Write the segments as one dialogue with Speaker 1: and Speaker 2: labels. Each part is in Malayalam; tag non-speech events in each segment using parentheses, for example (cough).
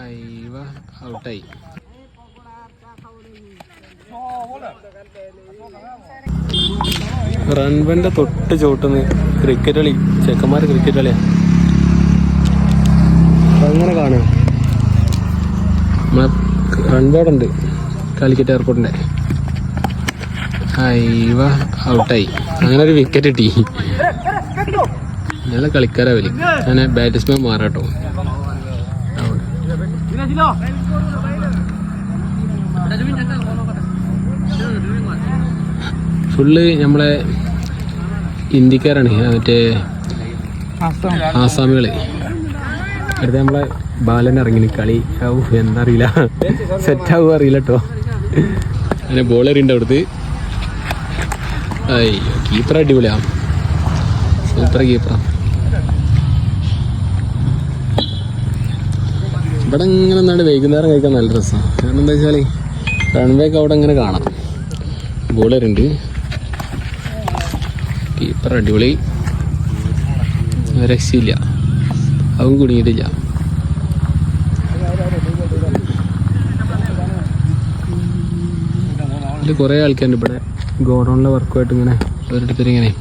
Speaker 1: അയ്യവ ഔട്ടായി. റൺവന്റെ തൊട്ട് ചോട്ടുന്ന് ക്രിക്കറ്റ് കളി ചെക്കന്മാർ ക്രിക്കറ്റ് കളിയാ. അങ്ങനെ കാണുക നമ്മളെ റൺബോർഡ് കാലിക്കറ്റ് എയർപോർട്ടിന്റെ ഹൈവ ഔട്ടായി. അങ്ങനെ ഒരു വിക്കറ്റ് കിട്ടി. നല്ല കളിക്കാരാ വലി അങ്ങനെ ബാറ്റ്സ്മാൻ മാറാട്ടോ. ഫുള്ള് നമ്മളെ ഇന്ത്യക്കാരാണ് മറ്റേ ആസാമികൾ. അടുത്ത നമ്മളെ ബാലൻ ഇറങ്ങി കളി. ആവും എന്താ അറിയില്ല സെറ്റ് ആവുക അറിയില്ല കേട്ടോ അങ്ങനെ ബോൾ എറിയുണ്ട് അവിടുത്തെ അയ്യോ കീപ്പർ അടിപൊളിയാ. സൂപ്പർ കീപ്പറാ ഇവിടെ ഇങ്ങനെ എന്താണ് വൈകുന്നേരം കഴിക്കാൻ നല്ല രസമാണ് കാരണം എന്താ വെച്ചാൽ റൺവേക്ക് അവിടെ ഇങ്ങനെ കാണാം. ബോളറുണ്ട് കീപ്പർ അടിപൊളി. രക്ഷയില്ല. അവൻ കുടുങ്ങിയിട്ടില്ല. ഇതിൽ കുറേ ആൾക്കാരുണ്ട് ഇവിടെ. ഗോഡൗണിലെ വർക്കുമായിട്ട് ഇങ്ങനെ ഓരോരുത്തർ ഇങ്ങനെ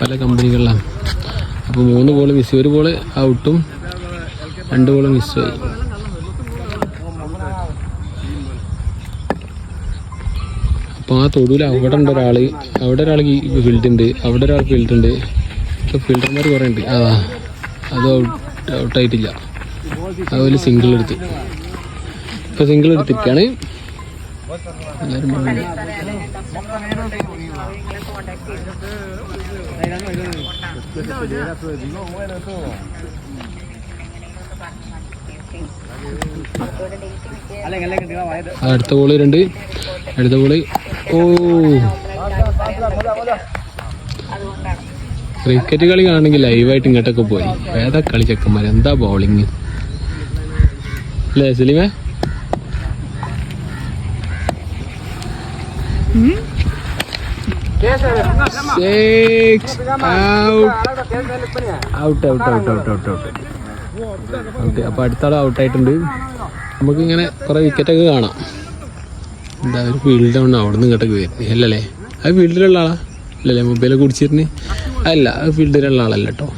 Speaker 1: പല കമ്പനികളിലാണ് അപ്പോൾ മൂന്ന് ബോൾ മിസ് ഒരു ബോൾ ഔട്ടും രണ്ട് ഗോൾ മിസ്സായി. അപ്പോൾ ആ തൊടുവിൽ അവിടെ ഉണ്ട് ഒരാൾ അവിടെ ഒരാൾ ഫീൽഡ് ഉണ്ട്. അവിടെ ഒരാൾ ഫീൽഡ് ഉണ്ട്. ഫീൽഡർമാർ കുറേ ഉണ്ട്. ആ അത് ഔട്ട് ഔട്ടായിട്ടില്ല അതുപോലെ സിംഗിൾ എടുത്ത്. ഇപ്പോൾ സിംഗിൾ എടുത്തിരിക്കുകയാണ് എല്ലാവരും ആ, അടുത്ത ബോൾ രണ്ട്. അടുത്ത ബോൾ ഓ. ക്രിക്കറ്റ് കളി കാണണമെങ്കിൽ ലൈവായിട്ട് ഇങ്ങോട്ടൊക്കെ പോയി. ഏതാ കളി ചെക്കന്മാർ എന്താ ബൗളിങ് അല്ലേ സലീമേ? Out out out out out out. Okay അപ്പോൾ അടുത്ത ആൾ ഔട്ടായിട്ടുണ്ട്. നമുക്ക് ഇങ്ങനെ കുറേ വിക്കറ്റൊക്കെ കാണാം. എന്താ ഒരു ഫീൽഡ് ഉണ്ട് അവിടെ നിന്ന് ഇങ്ങോട്ടൊക്കെ വരുന്നത് അല്ലല്ലേ അത് ഫീൽഡിലുള്ള ആളാ. അല്ലല്ലേ മൊബൈലൊക്കെ കുടിച്ചിരുന്ന്. അല്ല അത് ഫീൽഡിലുള്ള ആളല്ല കേട്ടോ.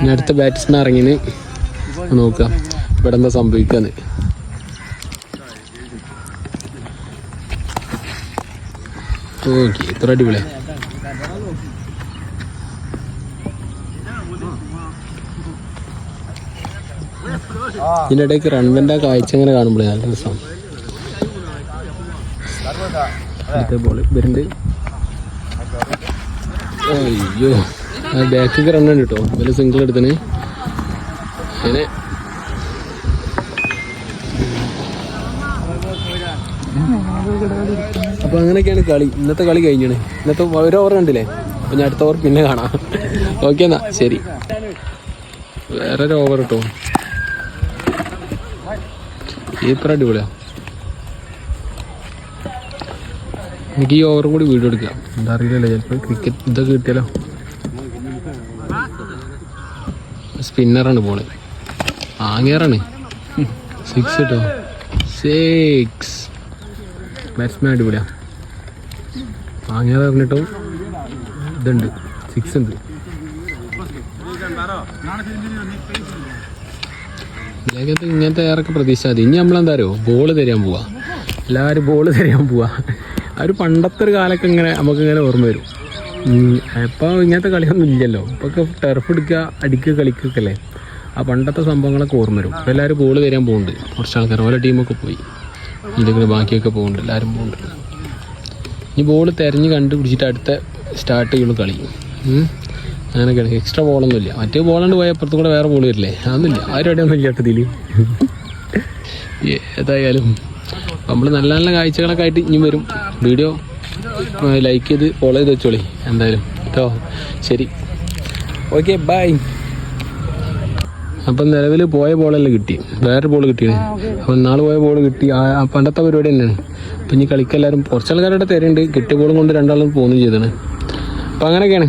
Speaker 1: ഇനി അടുത്ത ബാറ്റ്സ്മാൻ ഇറങ്ങിന്. നോക്കാം. ഇവിടെ എന്താ സംഭവിക്കാന്ന്. ഓക്കെ ഇത്ര അടിപൊളിയാ. ഇതിന്റെ ഇടയ്ക്ക് റൺവെന്റെ കാഴ്ച ഇങ്ങനെ കാണുമ്പോഴേ നല്ല രസം. അയ്യോ ബാക്കിക്ക് ഉണ്ട് കേട്ടോ വലിയ സിംഗിൾ എടുത്തിന്. അങ്ങനെ അപ്പൊ അങ്ങനെയൊക്കെയാണ് കളി. ഇന്നത്തെ കളി കഴിഞ്ഞാണ്. ഇന്നത്തെ ഒരു ഓവർ കണ്ടില്ലേ? അപ്പൊ ഞാൻ അടുത്ത ഓവർ പിന്നെ കാണാം. (laughs) ഓക്കെ എന്നാ. ശരി. വേറൊരു ഓവർ കേട്ടോ കീപ്പർ അടിപൊളിയാ. എനിക്ക് ഈ ഓവർ കൂടി വീഡിയോ എടുക്കാം. എന്താ അറിയില്ലല്ലോ ചിലപ്പോൾ ക്രിക്കറ്റ് ഇതൊക്കെ കിട്ടിയല്ലോ സ്പിന്നറാണ് പോണേ ആങ്ങേറാണ്. സിക്സ് കേട്ടോ സിക്സ് ബാറ്റ്സ്മാൻ അടിപൊളിയാ. ആങ്ങേറ പറഞ്ഞിട്ടോ? ഇതുണ്ട്. സിക്സ് ഉണ്ട്. ഇതിനകത്ത് ഇങ്ങനത്തെ ഏറൊക്കെ പ്രതീക്ഷ മതി ഇനി നമ്മളെന്താ അറിയോ? ബോൾ തരാൻ പോവാ. എല്ലാവരും ബോൾ തരാൻ പോവാ. ആ ഒരു പണ്ടത്തെ ഒരു കാലൊക്കെ ഇങ്ങനെ നമുക്ക് ഇങ്ങനെ ഓർമ്മ വരും. ഇപ്പോൾ ഇങ്ങനത്തെ കളിയൊന്നും ഇല്ലല്ലോ. ഇപ്പോൾ ടെർഫ് എടുക്കുക അടിക്കുക കളിക്കുക അല്ലേ? ആ പണ്ടത്തെ സംഭവങ്ങളൊക്കെ ഓർമ്മ വരും. ഇപ്പോൾ എല്ലാവരും ബോൾ തരാൻ പോകുന്നുണ്ട് കുറച്ച് ആൾക്കാർ ഓരോ ടീമൊക്കെ പോയി. ഇതിങ്ങനെ ബാക്കിയൊക്കെ പോകുന്നുണ്ട് എല്ലാവരും പോകുന്നുണ്ട് ഈ ബോൾ തിരഞ്ഞ് കണ്ടുപിടിച്ചിട്ട് അടുത്ത സ്റ്റാർട്ട് ചെയ്യുള്ളൂ കളി. അങ്ങനെയൊക്കെയാണ്. എക്സ്ട്രാ ബോളൊന്നുമില്ല മറ്റേ ബോളുണ്ട് പോയ അപ്പുറത്തും കൂടെ വേറെ ബോൾ വരില്ലേ? അതൊന്നുമില്ല. ആരും ഇടയൊന്നും ഇല്ല കേട്ടോ ഇതിൽ ഏതായാലും നമ്മൾ നല്ല നല്ല കാഴ്ചകളൊക്കെ ആയിട്ട് ഇനി വരും. വീഡിയോ ലൈക്ക് ചെയ്ത് ഫോളോ ചെയ്ത് വെച്ചോളി. എന്തായാലും. കേട്ടോ ശരി. ഓക്കെ ബൈ അപ്പം നിലവിൽ പോയ ബോളല്ല കിട്ടി? വേറെ ബോൾ കിട്ടിയത് അപ്പം നാളെ പോയ ബോൾ കിട്ടി. പണ്ടത്തെ പരിപാടി തന്നെയാണ്. അപ്പം ഇനി കളിക്കെല്ലാവരും കുറച്ച് ആൾക്കാരുടെ തരുന്നുണ്ട് കിട്ടിയ ബോളും കൊണ്ട് രണ്ടാളും പോകുന്നു ചെയ്താണ് അപ്പം അങ്ങനെയൊക്കെയാണ്.